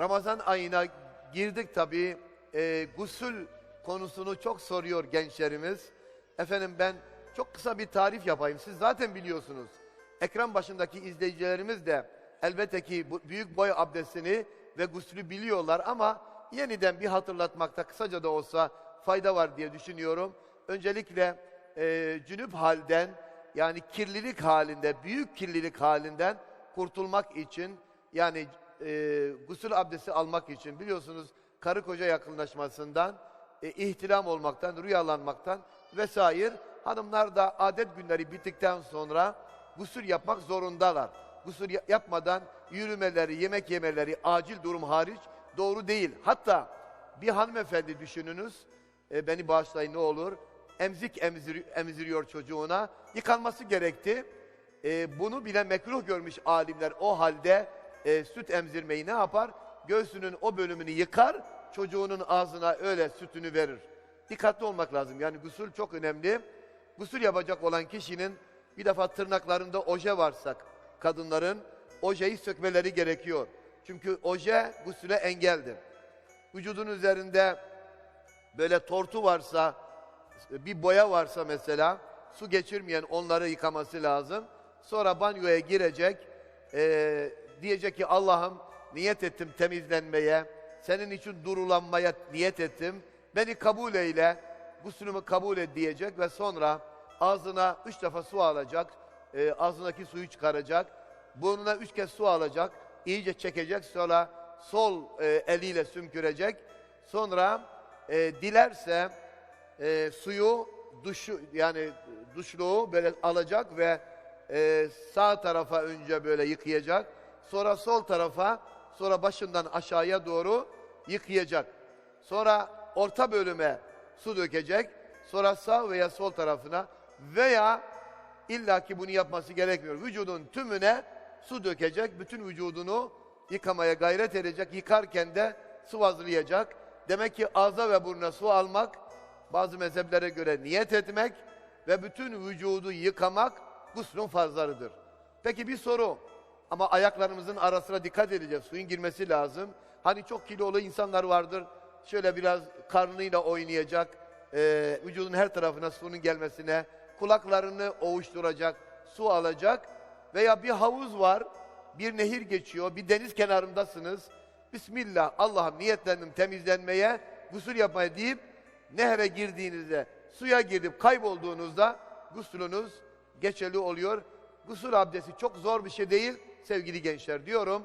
Ramazan ayına girdik tabii. Ee, gusül konusunu çok soruyor gençlerimiz. Efendim ben çok kısa bir tarif yapayım. Siz zaten biliyorsunuz. Ekran başındaki izleyicilerimiz de elbette ki bu büyük boy abdestini ve guslü biliyorlar ama yeniden bir hatırlatmakta kısaca da olsa fayda var diye düşünüyorum. Öncelikle e, cünüp halden yani kirlilik halinde, büyük kirlilik halinden kurtulmak için yani e, gusül abdesti almak için biliyorsunuz karı koca yakınlaşmasından, e, ihtilam olmaktan, rüyalanmaktan vesaire hanımlar da adet günleri bittikten sonra gusül yapmak zorundalar. Gusül ya- yapmadan yürümeleri, yemek yemeleri acil durum hariç doğru değil. Hatta bir hanımefendi düşününüz, e, beni bağışlayın ne olur, emzik emzir, emziriyor çocuğuna, yıkanması gerekti. E, bunu bile mekruh görmüş alimler o halde e, süt emzirmeyi ne yapar? Göğsünün o bölümünü yıkar, çocuğunun ağzına öyle sütünü verir. Dikkatli olmak lazım. Yani gusül çok önemli. Gusül yapacak olan kişinin bir defa tırnaklarında oje varsa kadınların ojeyi sökmeleri gerekiyor. Çünkü oje gusüle engeldir. Vücudun üzerinde böyle tortu varsa, bir boya varsa mesela su geçirmeyen onları yıkaması lazım. Sonra banyoya girecek, eee, diyecek ki Allah'ım niyet ettim temizlenmeye, senin için durulanmaya niyet ettim, beni kabul eyle, gusülümü kabul et diyecek ve sonra ağzına üç defa su alacak, eee, ağzındaki suyu çıkaracak, burnuna üç kez su alacak, iyice çekecek, sonra sol eee, eliyle sümkürecek, sonra eee, dilerse e, suyu duşu yani duşluğu böyle alacak ve e, sağ tarafa önce böyle yıkayacak. Sonra sol tarafa, sonra başından aşağıya doğru yıkayacak. Sonra orta bölüme su dökecek. Sonra sağ veya sol tarafına veya illaki bunu yapması gerekmiyor. Vücudun tümüne su dökecek. Bütün vücudunu yıkamaya gayret edecek. Yıkarken de sıvazlayacak. Demek ki ağza ve burnuna su almak bazı mezheplere göre niyet etmek ve bütün vücudu yıkamak guslün farzlarıdır. Peki bir soru ama ayaklarımızın arasına dikkat edeceğiz. Suyun girmesi lazım. Hani çok kilolu insanlar vardır. Şöyle biraz karnıyla oynayacak. eee, vücudun her tarafına suyun gelmesine, kulaklarını ovuşturacak, su alacak. Veya bir havuz var, bir nehir geçiyor, bir deniz kenarındasınız. Bismillah, Allah'ım niyetlendim temizlenmeye, gusül yapmaya deyip nehre girdiğinizde, suya girip kaybolduğunuzda guslünüz geçerli oluyor. Gusül abdesti çok zor bir şey değil sevgili gençler diyorum.